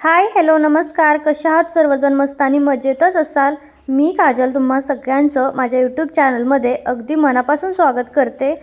Hi hello नमस्कार. कशा आहात सर्वजण? मस्त आणि मजेतच असाल? मी काजल तुम्हा सगळ्यांचं माझ्या यूट्यूब चॅनलमध्ये अगदी मनापासून स्वागत करते.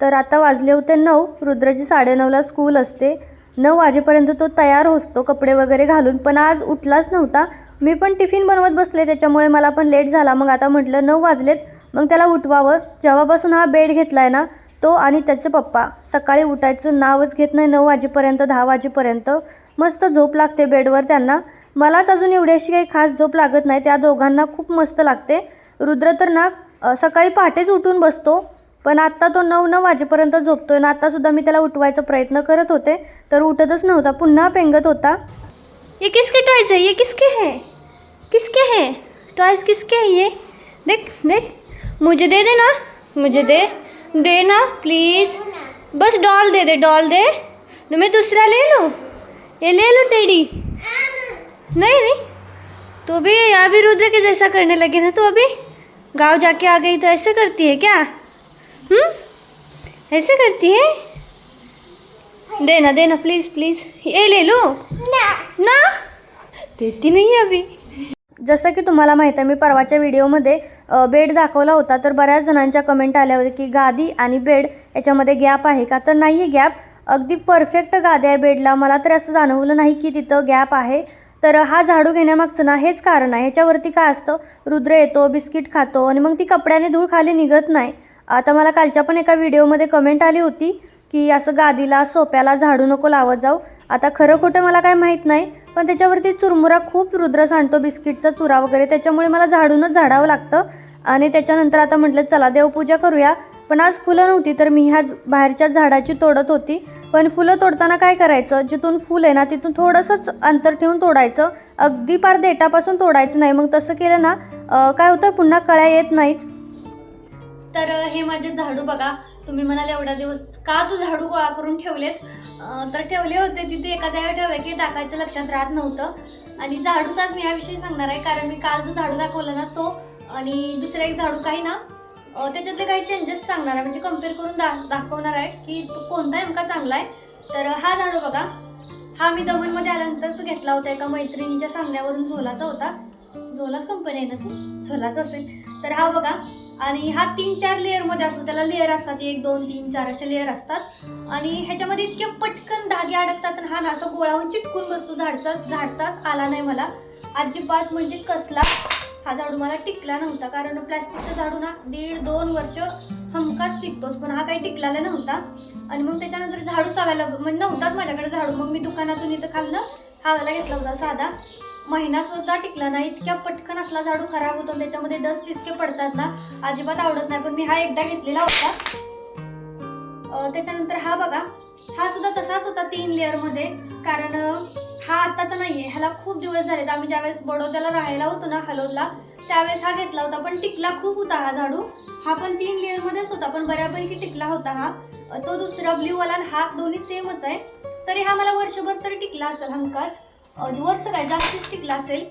तर आता वाजले होते नऊ रुद्रजी साडेनऊला स्कूल असते. नऊ वाजेपर्यंत तो तयार होतो कपडे वगैरे घालून पण आज उठलाच नव्हता. मी पण टिफिन बनवत बसले त्याच्यामुळे मला पण लेट झाला. मग आता म्हटलं नऊ वाजलेत. मग त्याला उठवावं. जेव्हापासून हा बेड घेतला आहे ना तो आणि त्याचे पप्पा सकाळी उठायचं नावच घेत नाही नऊ वाजेपर्यंत दहा वाजेपर्यंत. मस्त झोप लागते बेडवर त्यांना. मलाच अजून एवढी अशी काही खास झोप लागत नाही त्या दोघांना खूप मस्त लागते. रुद्र तर ना सकाळी पहाटेच उठून बसतो पण आत्ता तो नऊ नऊ वाजेपर्यंत झोपतो आहे ना आत्तासुद्धा मी त्याला उठवायचा प्रयत्न करत होते तर उठतच नव्हता पुन्हा पेंगत होता. ये किसके टॉयज है? ये किसके हे? किसके हे? टॉयज किसके आहे ये? देख देख. मुझे दे दे ना मुझे दे. दे ना प्लीज़ बस डॉल दे दे डॉल दे. मैं दूसरा ले लूँ? ये ले लो टेडी नहीं नहीं. तो अभी अभी रुद्र के जैसा करने लगे ना तो अभी गाँव जाके आ गई तो ऐसे करती है क्या? हम्म? ऐसे करती है? देना देना प्लीज़ प्लीज़ ये ले लो? ना. ना? देती नहीं अभी? जसं की तुम्हाला माहीत आहे मी परवाच्या व्हिडिओमध्ये बेड दाखवला होता तर बऱ्याच जणांच्या कमेंट आल्या होत्या की गादी आणि बेड याच्यामध्ये गॅप आहे का? तर नाही आहे गॅप अगदी परफेक्ट गादी आहे बेडला. मला तर असं जाणवलं नाही की तिथं गॅप आहे. तर हा झाडू घेण्यामागचं ना हेच कारण आहे. ह्याच्यावरती काय असतं? रुद्र येतो बिस्किट खातो आणि मग ती कपड्याने धूळ खाली निघत नाही. आता मला कालच्या पण एका व्हिडिओमध्ये कमेंट आली होती की असं गादीला सोप्याला झाडू नको लावत जाऊ. आता खरं खोटं मला काय माहीत नाही. पण त्याच्यावरती चुरमुरा खूप रुद्र सांडतो बिस्किटचा चुरा वगैरे. त्याच्यामुळे मला झाडूनच झाडावं लागतं. आणि त्याच्यानंतर आता म्हटलं चला देवपूजा करूया. पण आज फुलं नव्हती तर मी ह्या बाहेरच्या झाडाची तोडत होती. पण फुलं तोडताना काय करायचं? जिथून फुल आहे ना तिथून थोडंसंच अंतर ठेवून तोडायचं. अगदी पार देठापासून तोडायचं नाही. मग तसं केलं ना काय होतं? पुन्हा कळ्या येत नाहीत. तर हे माझे झाडू बघा. तुम्ही म्हणाल एवढा दिवस का तू झाडू गोळा करून ठेवलेत. तर ठेवले होते तिथे एका जागेवर ठेवले की टाकायचं लक्षात राहत नव्हतं. आणि झाडूचाच मी याविषयी सांगणार आहे कारण मी काल जो झाडू दाखवला ना तो आणि दुसरा एक झाडू काही ना त्याच्यातले काही चेंजेस सांगणार आहे. म्हणजे कंपेअर करून दा दाखवणार आहे की तो कोणता नेमका चांगला आहे. तर हा झाडू बघा. हा मी दमनमध्ये आल्यानंतरच घेतला होता एका मैत्रिणीच्या सांगण्यावरून झोलाचा होता. झोलाच कंपनी आहे ना ती. झोलाच असेल. तर हा बघा आणि हा तीन चार लेअरमध्ये असतो. त्याला लेअर असतात. एक दोन तीन चार असे लेअर असतात. आणि ह्याच्यामध्ये इतके पटकन धागे अडकतात आणि हा ना असं गोळावून चिटकून बसतो. झाडचा झाडताच आला नाही मला. अजिबात म्हणजे कसला? हा झाडू मला टिकला नव्हता. कारण प्लॅस्टिकचा झाडू ना दीड दोन वर्ष हमखास टिकतोच. पण हा काही टिकलेला नव्हता. आणि मग त्याच्यानंतर झाडू चावायला म्हणजे नव्हताच माझ्याकडे झाडू. मग मी दुकानातून इथं खाल्लं हावाला घेतला होता साधा. महिना सुद्धा टिकला नाही. इतक्या पटकन असला झाडू खराब होतो आणि त्याच्यामध्ये डस्ट इतके पडतात ना अजिबात आवडत नाही. पण मी हा एकदा घेतलेला होता. त्याच्यानंतर हा बघा हा सुद्धा तसाच होता तीन लेअरमध्ये कारण हा आत्ताचा नाही आहे ह्याला खूप दिवस झालेत आम्ही ज्यावेळेस बडोद्याला राहायला होतो ना हलोदला त्यावेळेस हा घेतला होता. पण टिकला खूप होता हा झाडू. हा पण तीन लेअरमध्येच होता. पण बऱ्यापैकी टिकला होता हा. तो दुसरा ब्ल्यूवाला आणि हा दोन्ही सेमच आहे. तरी हा मला वर्षभर तरी टिकला असेल हमखास अं, वर्ष काय जास्तीच टिकला असेल.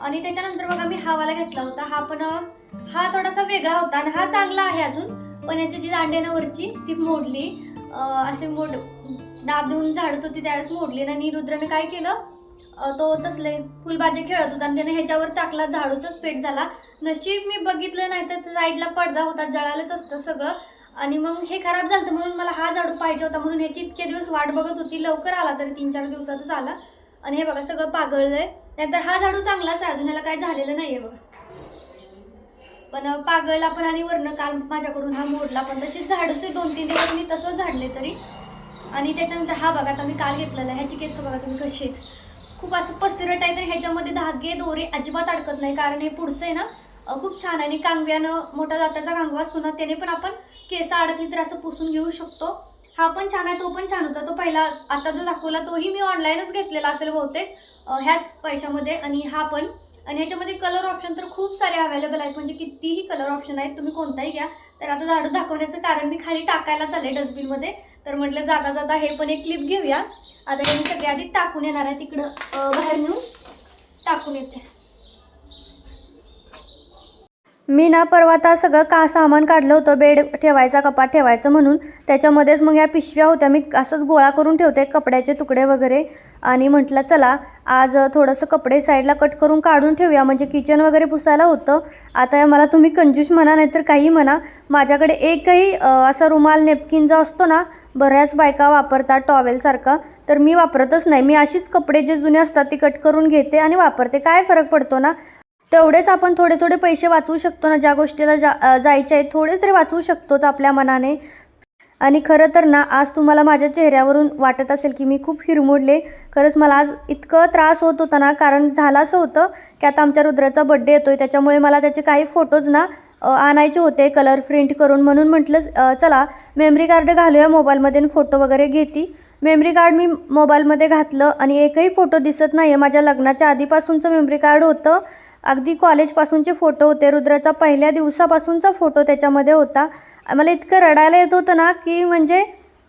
आणि त्याच्यानंतर बघा मी हावाला घेतला होता. हा पण हा थोडासा वेगळा होता आणि हा चांगला आहे अजून. पण याची जी दांडेनावरची वरची ती मोडली. असे मोड दाब देऊन झाडत होती त्यावेळेस मोडली. आणि रुद्रने काय केलं? तो तसले फुलबाजी खेळत होता आणि त्याने ह्याच्यावर टाकला. झाडूचाच पेट झाला. नशीब मी बघितलं नाही तर साईडला पडदा होता. जळालंच असतं सगळं. आणि मग हे खराब झालं म्हणून मला हा झाडू पाहिजे होता म्हणून ह्याची इतके दिवस वाट बघत होती. लवकर आला तरी तीन चार दिवसातच आला. आणि हे बघा सगळं पागळलंय. त्यानंतर हा झाडू चांगलाच आहे अजून ह्याला काय झालेलं नाही आहे बघा. पण पागळला पण आणि वरनं काल माझ्याकडून हा मोडला पण तशीच झाडू ते दोन तीन दिवस मी तसंच झाडले तरी. आणि त्याच्यानंतर हा बघा आता मी काल घेतलेला आहे. ह्याची केस बघा तुम्ही कशी आहेत. खूप असं पसरट आहे तर ह्याच्यामध्ये धागे दोरे अजिबात अडकत नाही. कारण हे पुढचं आहे ना खूप छान आहे. आणि कांगव्यानं मोठा जात्याचा कांगवा असतो ना त्याने पण आपण केस अडकली तर असं पुसून घेऊ शकतो. हा पण छान आहे तो पण छान होता. तो पहिला आता जो दाखवला तोही मी ऑनलाईनच घेतलेला असेल बहुतेक. ह्याच पैशामध्ये आणि हा पण. आणि ह्याच्यामध्ये कलर ऑप्शन तर खूप सारे अवेलेबल आहेत. म्हणजे कितीही कलर ऑप्शन आहेत तुम्ही कोणताही घ्या. तर आता झाडू दाखवण्याचं कारण मी खाली टाकायला चालले डस्टबिनमध्ये तर म्हटलं जाता जाता हे पण एक क्लिप घेऊया. आता हे मी सगळ्या आधी टाकून येणार आहे तिकडं. बाहेर नेऊन टाकून येते. मी ना परवा आता सगळं का सामान काढलं होतं बेड ठेवायचा कपाट ठेवायचं म्हणून. त्याच्यामध्येच मग या पिशव्या होत्या. मी असंच गोळा करून ठेवते कपड्याचे तुकडे वगैरे. आणि म्हटलं चला आज थोडंसं कपडे साईडला कट करून काढून ठेवूया. म्हणजे किचन वगैरे पुसायला होतं. आता मला तुम्ही कंजूस म्हणा नाहीतर काही म्हणा. माझ्याकडे एकही असा रुमाल नेपकिन जो असतो ना बऱ्याच बायका वापरतात टॉवेलसारखा. तर मी वापरतच नाही. मी अशीच कपडे जे जुने असतात ती कट करून घेते आणि वापरते. काय फरक पडतो ना? तेवढेच आपण थोडे थोडे पैसे वाचवू शकतो ना. ज्या गोष्टीला जा जायचे आहेत थोडे तरी वाचवू शकतोच आपल्या मनाने. आणि खरं तर ना आज तुम्हाला माझ्या चेहऱ्यावरून वाटत असेल की मी खूप हिरमोडले. खरंच मला आज इतकं त्रास होत होता ना कारण झालं असं होतं की आता आमच्या रुद्राचा बड्डे येतो आहे त्याच्यामुळे मला त्याचे काही फोटोज ना आणायचे होते कलर प्रिंट करून. म्हणून म्हटलं चला मेमरी कार्ड घालूया मोबाईलमध्ये फोटो वगैरे घेती. मेमरी कार्ड मी मोबाईलमध्ये घातलं आणि एकही फोटो दिसत नाही आहे माझ्या लग्नाच्या आधीपासूनचं मेमरी कार्ड होतं. अगदी कॉलेजपासूनचे फोटो होते. रुद्राचा पहिल्या दिवसापासूनचा फोटो त्याच्यामध्ये होता. मला इतकं रडायला येत होतं ना की म्हणजे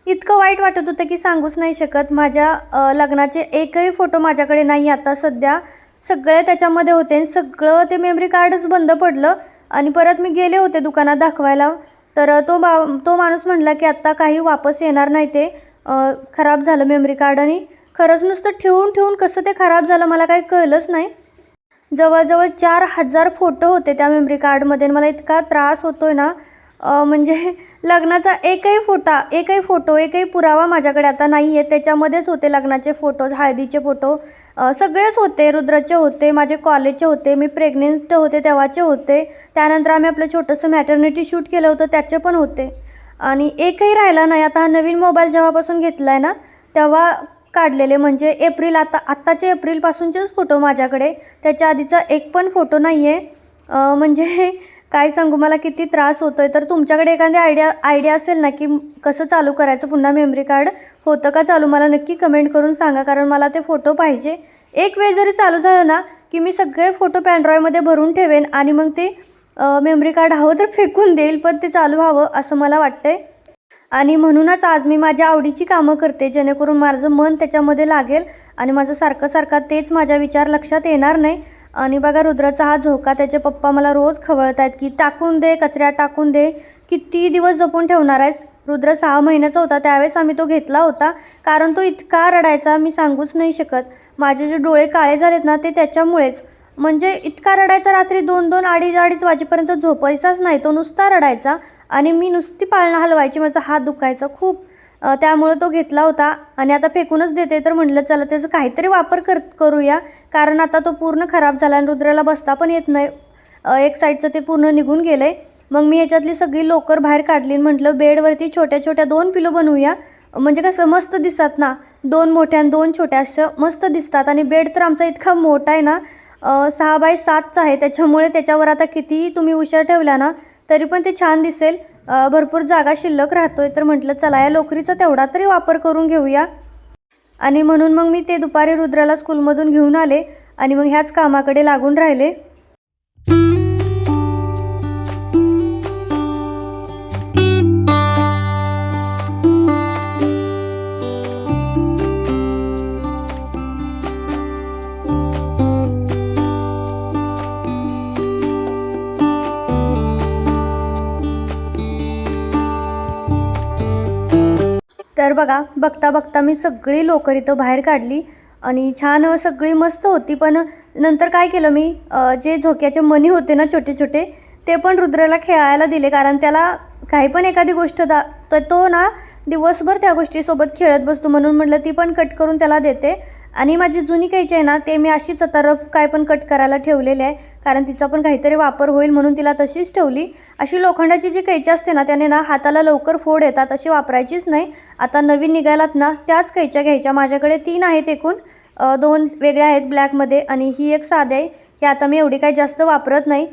इतकं वाईट वाटत होतं की सांगूच नाही शकत. माझ्या लग्नाचे एकही फोटो माझ्याकडे नाही. आता सध्या सगळे त्याच्यामध्ये होते आणि सगळं ते मेमरी कार्डच बंद पडलं. आणि परत मी गेले होते दुकानात दाखवायला. तर तो बा तो माणूस म्हणला की आत्ता काही वापस येणार नाही ते. खराब झालं मेमरी कार्ड आणि खरंच नुसतं ठेवून ठेवून कसं ते खराब झालं मला काही कळलंच नाही. जवळजवळ चार हजार फोटो होते त्या मेमरी कार्डमध्ये मला इतका त्रास होतो आहे ना म्हणजे लग्नाचा एकही फोटा एकही फोटो एकही पुरावा माझ्याकडे आता नाही आहे त्याच्यामध्येच होते लग्नाचे फोटोज हळदीचे फोटो. सगळेच होते रुद्राचे होते माझे कॉलेजचे होते मी प्रेग्नेंट होते तेव्हाचे होते. त्यानंतर आम्ही आपलं छोटंसं मॅटर्निटी शूट केलं होतं त्याचे पण होते. आणि एकही राहिला नाही. आता हा नवीन मोबाईल जेव्हापासून घेतला आहे ना तेव्हा काढलेले. म्हणजे एप्रिल आता आत्ताचे एप्रिलपासूनचेच फोटो माझ्याकडे. त्याच्या आधीचा एक पण फोटो नाही आहे म्हणजे काय सांगू मला किती त्रास होतो आहे तर तुमच्याकडे एखादी आयडिया आयडिया असेल ना की कसं चालू करायचं? पुन्हा मेमरी कार्ड होतं का चालू? मला नक्की कमेंट करून सांगा कारण मला ते फोटो पाहिजे. एक वेळ जरी चालू झालं ना की मी सगळे फोटो पॅनड्रॉयमध्ये भरून ठेवेन आणि मग ते मेमरी कार्ड हवं तर फेकून देईल पण ते चालू व्हावं असं मला वाटतं आहे आणि म्हणूनच आज मी माझ्या आवडीची कामं करते जेणेकरून माझं मन त्याच्यामध्ये लागेल आणि माझं सारखं सारखं तेच माझ्या विचार लक्षात येणार नाही. आणि बघा रुद्राचा हा झोका त्याचे पप्पा मला रोज खवळत आहेत की टाकून दे कचऱ्यात टाकून दे. किती दिवस जपून ठेवणार आहेस? रुद्र सहा महिन्याचा होता त्यावेळेस आम्ही तो घेतला होता. कारण तो इतका रडायचा मी सांगूच नाही शकत. माझे जे डोळे काळे झालेत ना ते त्याच्यामुळेच. म्हणजे इतका रडायचा रात्री दोन दोन अडीच अडीच वाजेपर्यंत झोपायचाच नाही तो नुसता रडायचा आणि मी नुसती पाळणा हलवायची माझा हात दुखायचा खूप. त्यामुळं तो घेतला होता आणि आता फेकूनच देते तर म्हटलं चला त्याचा काहीतरी वापर कर करूया कारण आता तो पूर्ण खराब झाला आणि रुद्राला बसता पण येत नाही. एक साईडचं ते पूर्ण निघून गेलं आहे मग मी ह्याच्यातली सगळी लोकर बाहेर काढली म्हटलं बेडवरती छोट्या छोट्या दोन पिलो बनवूया. म्हणजे कसं मस्त दिसतात ना दोन मोठ्या आणि दोन छोट्या असं मस्त दिसतात आणि बेड तर आमचा इतका मोठा आहे ना सहा बाय सातचा आहे. त्याच्यामुळे त्याच्यावर आता कितीही तुम्ही उशा ठेवला ना तरी पण ते छान दिसेल. भरपूर जागा शिल्लक राहतो आहे तर म्हटलं चला या लोकरीचा तेवढा तरी वापर करून घेऊया. आणि म्हणून मग मी ते दुपारी रुद्राला स्कूलमधून घेऊन आले. आणि मग ह्याच कामाकडे लागून राहिले. तर बघा बघता बघता मी सगळी लोकर इथं बाहेर काढली आणि छान सगळी मस्त होती. पण नंतर काय केलं मी जे झोक्याचे मणी होते ना छोटे छोटे ते पण रुद्राला खेळायला दिले. कारण त्याला काही पण एखादी गोष्ट दा तर तो ना दिवसभर त्या गोष्टीसोबत खेळत बसतो म्हणून म्हटलं ती पण कट करून त्याला देते. आणि माझी जुनी कैची आहे ना ते मी अशीच आता रफ काय पण कट करायला ठेवलेले आहे कारण तिचा पण काहीतरी वापर होईल म्हणून तिला तशीच ठेवली. अशी लोखंडाची जी कैची असते ना त्याने ना हाताला लवकर फोड येतात अशी वापरायचीच नाही. आता नवीन निघायलात ना त्याच कैच्या घ्यायच्या. माझ्याकडे तीन आहेत एकूण. दोन वेगळ्या आहेत ब्लॅकमध्ये आणि ही एक साधी आहे. ही आता मी एवढी काही जास्त वापरत नाही.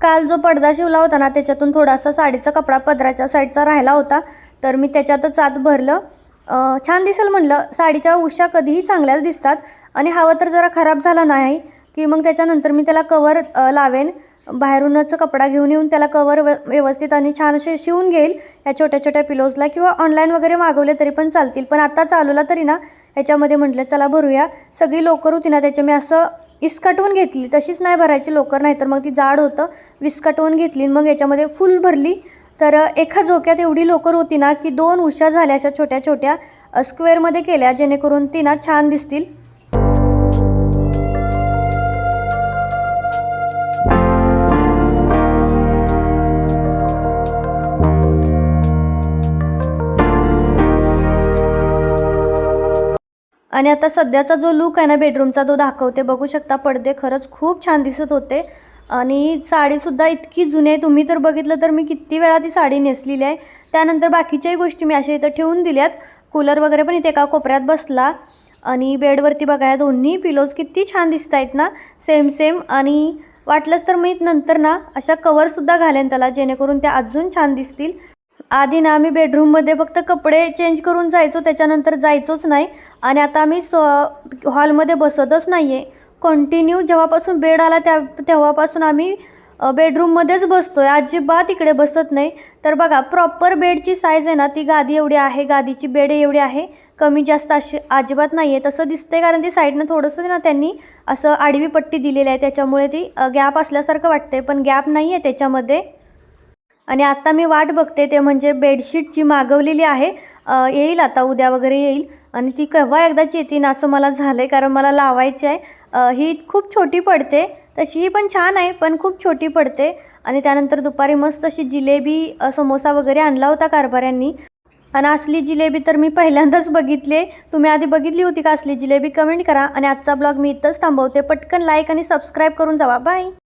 काल जो पडदा शिवला होता ना त्याच्यातून थोडासा साडीचा कपडा पदराच्या साईडचा राहिला होता. तर मी त्याच्यातच आत भरलं. छान दिसेल म्हणलं. साडीच्या उशा कधीही चांगल्याच दिसतात. आणि हवं तर जरा खराब झाला नाही की मग त्याच्यानंतर मी त्याला कवर लावेन. बाहेरूनच कपडा घेऊन येऊन त्याला कवर व्यवस्थित आणि छान असे शिवून घेईल. या छोट्या छोट्या पिलोजला किंवा ऑनलाईन वगैरे मागवले तरी पण चालतील. पण आत्ता चालूला तरी ना ह्याच्यामध्ये म्हटलं चला भरूया. सगळी लवकर होती ना त्याच्या मी असं इस्कटवून घेतली. तशीच नाही भरायची लोकर नाही तर मग ती जाड होतं. विस्कटवून घेतली मग याच्यामध्ये फुल भरली. तर एका झोक्यात एवढी लोकर होती ना की दोन उशा झाल्या अशा छोट्या छोट्या स्क्वेअरमध्ये केल्या जेणेकरून ती ना छान दिसतील. आणि आता सध्याचा जो लुक आहे ना बेडरूमचा तो दाखवते. बघू शकता पडदे खरंच खूप छान दिसत होते. आणि साडीसुद्धा इतकी जुनी आहे. तुम्ही तर बघितलं तर मी किती वेळा ती साडी नेसलेली आहे. त्यानंतर बाकीच्याही गोष्टी मी अशा इथं ठेवून दिल्यात. कूलर वगैरे पण इथे एका कोपऱ्यात बसला. आणि बेडवरती बघा या दोन्ही पिलोज किती छान दिसत आहेत ना. सेम सेम आणि वाटलंच तर मी नंतर ना अशा कवरसुद्धा घालेन त्याला जेणेकरून त्या अजून छान दिसतील. आधी ना आम्ही बेडरूममध्ये फक्त कपडे चेंज करून जायचो त्याच्यानंतर जायचोच नाही. आणि आता आम्ही स्व हॉलमध्ये बसतच नाही आहे कंटिन्यू जेव्हापासून बेड आला त्या तेव्हापासून आम्ही बेडरूममध्येच बसतो आहे अजिबात इकडे बसत नाही. तर बघा प्रॉपर बेडची साईज आहे ना ती गादी एवढी आहे गादीची बेड एवढी आहे. कमी जास्त अशी अजिबात नाही आहे तसं दिसते कारण ती साईडनं थोडंसं ना त्यांनी असं आडवी पट्टी दिलेली आहे. त्याच्यामुळे ती गॅप असल्यासारखं वाटते पण गॅप नाही आहे त्याच्यामध्ये. आणि आत्ता मी वाट बघते ते म्हणजे बेडशीट जी मागवलेली आहे. येईल आता उद्या वगैरे येईल. आणि ती केव्हा एकदाच येतील असं मला झालं आहे कारण मला लावायची आहे. ही खूप छोटी पडते. तशी ही पण छान आहे पण खूप छोटी पडते. आणि त्यानंतर दुपारी मस्त अशी जिलेबी समोसा वगैरे आणला होता कारभाऱ्यांनी. आणि असली जिलेबी तर मी पहिल्यांदाच बघितली आहे. तुम्ही आधी बघितली होती का असली जिलेबी? कमेंट करा. आणि आजचा ब्लॉग मी इथंच थांबवते. पटकन लाईक आणि सबस्क्राईब करून जावा. बाय!